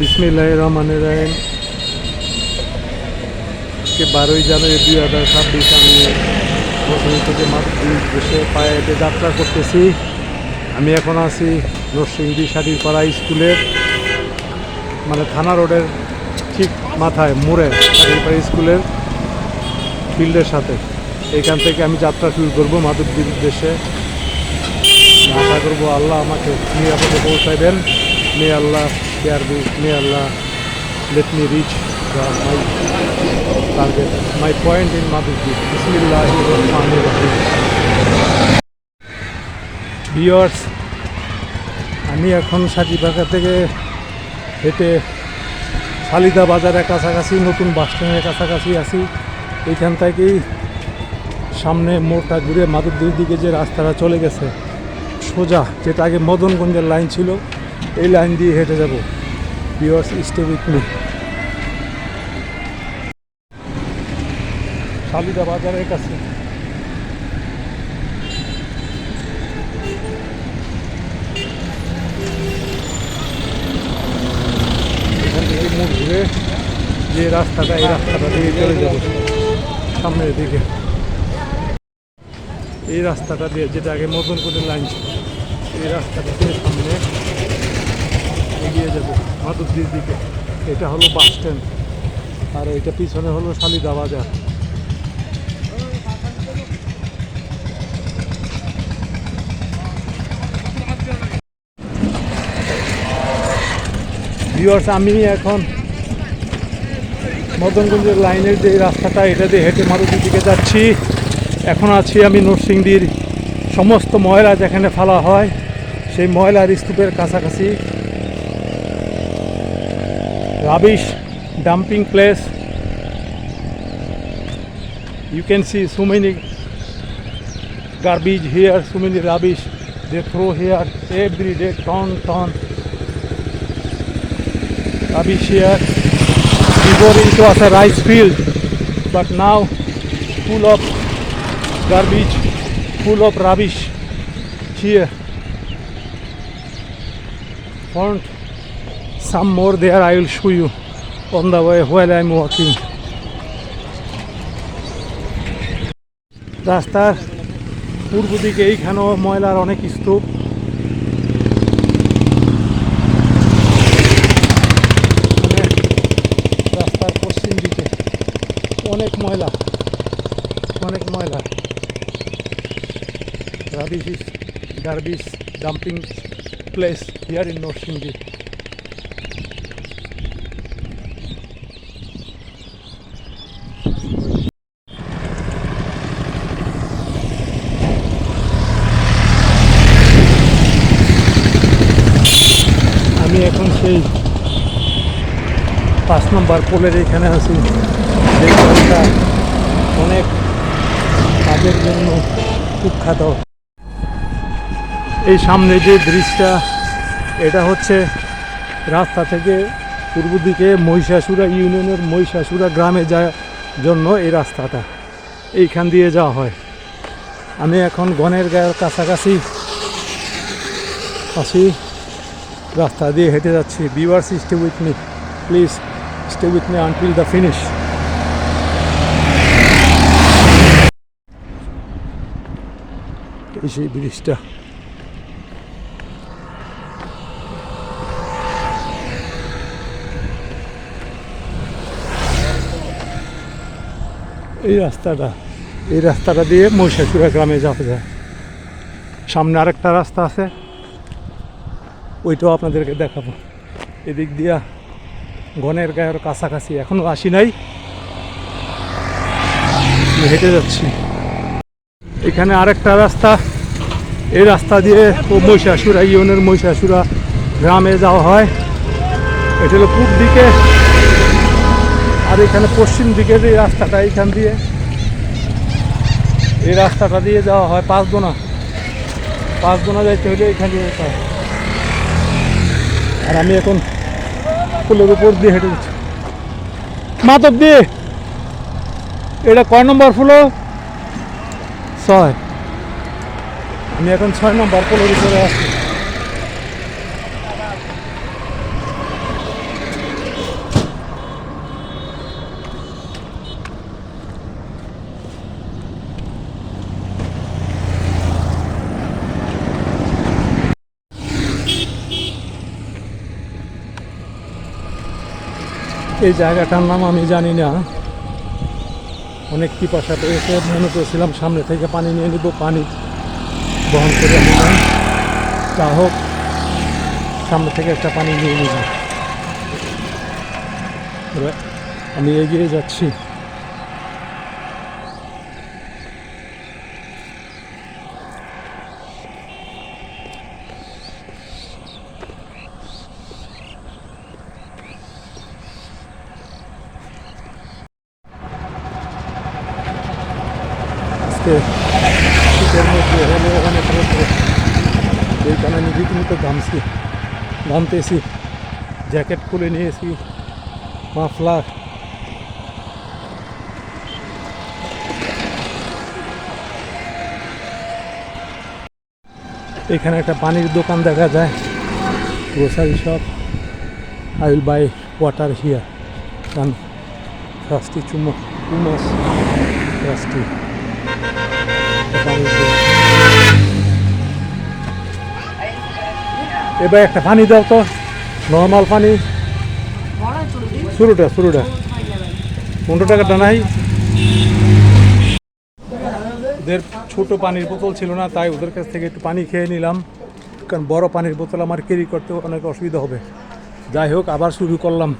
বিসমিল্লাহ রহমান রাহিম। কে বারোই জানুয়ারি দুই হাজার ছাব্বিশ, আমি বসুন থেকে দেশে পায়ে যাত্রা করতেছি। আমি এখন আছি নরসিংদী শাড়িরপাড়া স্কুলের মানে থানা রোডের ঠিক মাথায়, মোড়ে শাড়িরপাড়া স্কুলের ফিল্ডের সাথে। এইখান থেকে আমি যাত্রা শুরু করব মাধবদীর উদ্দেশ্যে আশা করব আল্লাহ আমাকে নিরাপদে পৌঁছাইবেন। May Allah care be may Allah let me reach my target my point in Madhabdi বিসমিল্লাহ ভিওর্স আমি এখন সাজিবাগা থেকে হেঁটে শালিদা বাজারের কাছাকাছি, নতুন বাস স্ট্যান্ডের কাছাকাছি আছি। এইখান থেকেই সামনে মোড়টা ঘুরে মাধবদীর দিকে যে রাস্তাটা চলে গেছে, সোজা, যেটা আগে মদনগঞ্জের লাইন ছিল এই লাইন দিয়ে হেঁটে যাব। Viewers stay with me Shalida বাজারের কাছে এখান ঘুরে যে রাস্তাটা, এই রাস্তাটা দিয়ে চলে যাব। সামনের দিকে। এই রাস্তাটা দিয়ে, যেটা আগে মতন করে লাইন ছিল, এই রাস্তাটা দিয়ে সামনে এগিয়ে যাব মাধবদীর দিকে। এটা হলো বাস স্ট্যান্ড আর এটা পিছনে হলো শালিদা বাজার। ভিউয়ার্স আমি এখন মদনগঞ্জের লাইনের যে রাস্তাটা, এটা দিয়ে হেঁটে মারুতির দিকে যাচ্ছি। এখন আছি আমি নরসিংদীর সমস্ত ময়লা যেখানে ফেলা হয়, সেই ময়লার স্তূপের কাছাকাছি। rubbish dumping place. You can see so many garbage here so many rubbish they throw here every day ton ton. Rubbish here. Before it was a rice field but now full of garbage full of rubbish here. Front some more there, i will show you. On the way, while i'm walking. রাস্তার পূর্ব দিকে এইখানেও ময়লার অনেক স্তূপ। মানে রাস্তার পশ্চিম দিকে অনেক ময়লা অনেক ময়লা। Rubbish garbage dumping place here in Narsingdi আমি এখন সেই পাঁচ নম্বর পোলের এখানে আছি। যে অনেক কাজের জন্য কুখ্যাত। এই সামনে যে ব্রিজটা, এটা হচ্ছে রাস্তা থেকে পূর্ব দিকে মহিষাসুরা ইউনিয়নের মহিষাসুরা গ্রামে যাওয়ার জন্য এই রাস্তাটা। এইখান দিয়ে যাওয়া হয়। আমি এখন গনের গায়ের কাছাকাছি আছি। রাস্তা দিয়ে হেঁটে যাচ্ছি। Viewers stay with me please stay with me until the finish এই সেই ব্রিজটা। এই রাস্তাটা এই রাস্তাটা দিয়ে মহিষাসুরা গ্রামে যাওয়া যায়। সামনে আরেকটা রাস্তা আছে। ওইটাও আপনাদেরকে দেখাবো। এদিক দিয়া গনের গায়ের কাছাকাছি এখনও আসি নাই। হেঁটে যাচ্ছি। এখানে আরেকটা রাস্তা। এই রাস্তা দিয়ে মহিষাসুরা, ইউনের মহিষাসুরা গ্রামে যাওয়া হয়। এটা হলো পূব দিকে। আর এখানে পশ্চিম দিকের এই রাস্তাটা, এইখান দিয়ে। এই রাস্তাটা দিয়ে যাওয়া হয় পাঁচদোনা। পাঁচদোনা যাইতে হলে এখান দিয়ে যেতে হয়। আর আমি এখন ফুলের উপর দিয়ে হেঁটে যাচ্ছি। মাতব দিয়ে এটা কয় নম্বর ফুলো? ছয়। আমি এখন ছয় নম্বর ফুলের উপরে আছি। এই জায়গাটার নাম আমি জানি না। অনেক পিপাসা পেয়েছে, মনে করেছিলাম সামনে থেকে পানি নিয়ে নিব, পানি বহন করে নিলাম যা হোক, সামনে থেকে একটা পানি নিয়ে নিলাম আমি এগিয়ে যাচ্ছি। আজকে শীতের মধ্যে হলে অনেক রোদ্র এই কারণে রীতিমতো ঘামছি, ঘামতেছি, জ্যাকেট খুলে নিয়েছি মাফলার এখানে একটা পানির দোকান দেখা যায় grocery shop I will buy water here কারণ রাস্তি চুমো টু মাস রাস্তি এবার একটা পানি দাও তো নর্মাল পানি। শুরুটা শুরুটা। পনেরো টাকাটা নাই ওদের ছোট পানির বোতল ছিল না, তাই ওদের কাছ থেকে একটু পানি খেয়ে নিলাম। কারণ বড় পানির বোতল আমার ক্যারি করতে অনেক অসুবিধা হবে। যাই হোক, আবার শুরু করলাম।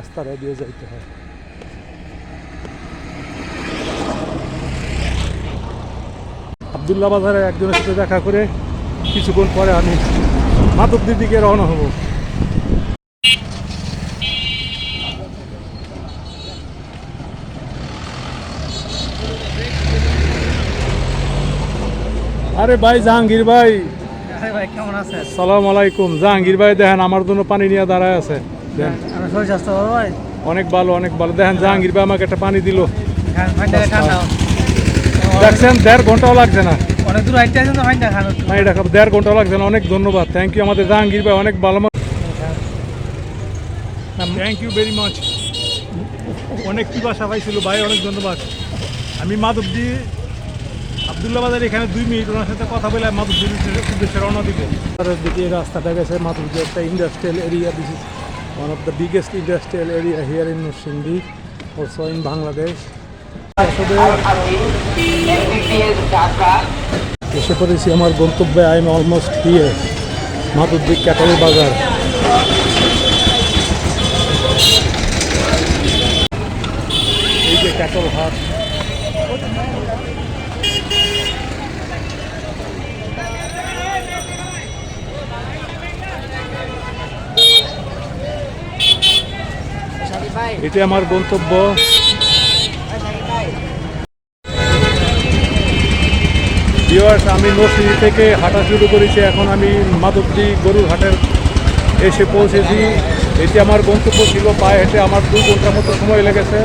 রাস্তাটা দিয়ে যাইতে হয় আবদুল্লাহ বাজারে একজনের সাথে দেখা করে কিছুক্ষণ পরে আমি মাধবদির দিকে রওনা হব আরে ভাই জাহাঙ্গীর ভাই। কেমন সালাম আলাইকুম। জাহাঙ্গীর ভাই দেখেন আমার জন্য পানি নিয়ে দাঁড়ায় আছে। অনেক ভালো অনেক ভালো। দেখেন জাহাঙ্গীর ভাই আমাকে একটা পানি দিল। ঠান্ডা দেখছেন দেড় ঘন্টাও লাগছে না। অনেক দূর হাইটে আছেন তো ফাইনটা খান একটু। এটা দেড় ঘণ্টা লাগছে না অনেক ধন্যবাদ। থ্যাংক ইউ আমাদের জাহাঙ্গীর ভাই অনেক ভালো থ্যাংক ইউ ভেরি মাচ অনেক ভাই অনেক ধন্যবাদ। আমি মাধবদি আবদুল্লা বাজার এখানে দুই মিনিট ওনার সাথে কথা বলে মাধবদির উদ্দেশ্যে রওনা দিব। দিকে রাস্তাটা গেছে মাধবজি একটা industrial area this of the biggest industrial area here in Narsingdi also in Bangladesh আসলে এসে পড়েছি আমার গন্তব্যে আই এম অলমোস্ট হিয়ার মাধুদ্দিক ক্যাটল বাজার। এই যে ক্যাটল হাট এটি আমার গন্তব্য। ভিওয়ার্স আমি নরসিংদী থেকে হাঁটা শুরু করেছি। এখন আমি মাধবদী গরুর হাটের এসে পৌঁছেছি। এটি আমার গন্তব্য ছিল পায়ে হেঁটে। আমার দু ঘণ্টার মতো সময় লেগেছে।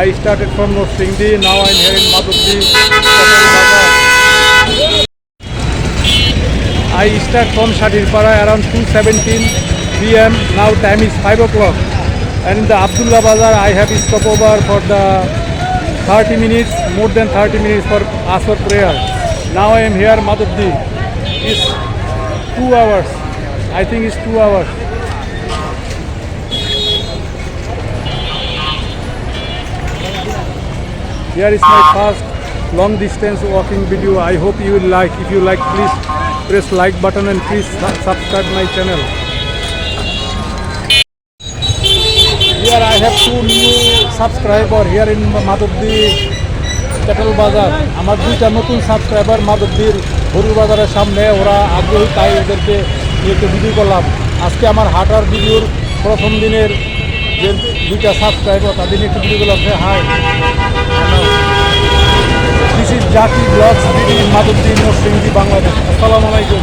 I started from Narsingdi now I here Madhabdi. I start from Shadirpara around 2.17 p.m. Now time is 5 o'clock. And in the Abdullah Bazar I have stopover for the 30 minutes, more than 30 minutes for Asr prayer. Now I am here Madhubdi. It's 2 hours. I think it's 2 hours. Here is my first long distance walking video. I hope you will like. If you like, please press like button and please su- subscribe my channel. Here I have two new subscriber here in Madhubdi Cattle Bazar. আমার দুইটা নতুন subscriber মাধবদীর গরুর বাজারের সামনে। ওরা আগ্রহী, তাই ওদেরকে একটু ভিডিও করলাম। আজকে আমার হাঁটার ভিডিওর প্রথম দিনের যে দুইটা সাবস্ক্রাইবার তাদের একটু ভিডিও করলাম। Hi this is Jati blogs BD Madhabdi Narsingdi Bangladesh আসসালামু আলাইকুম।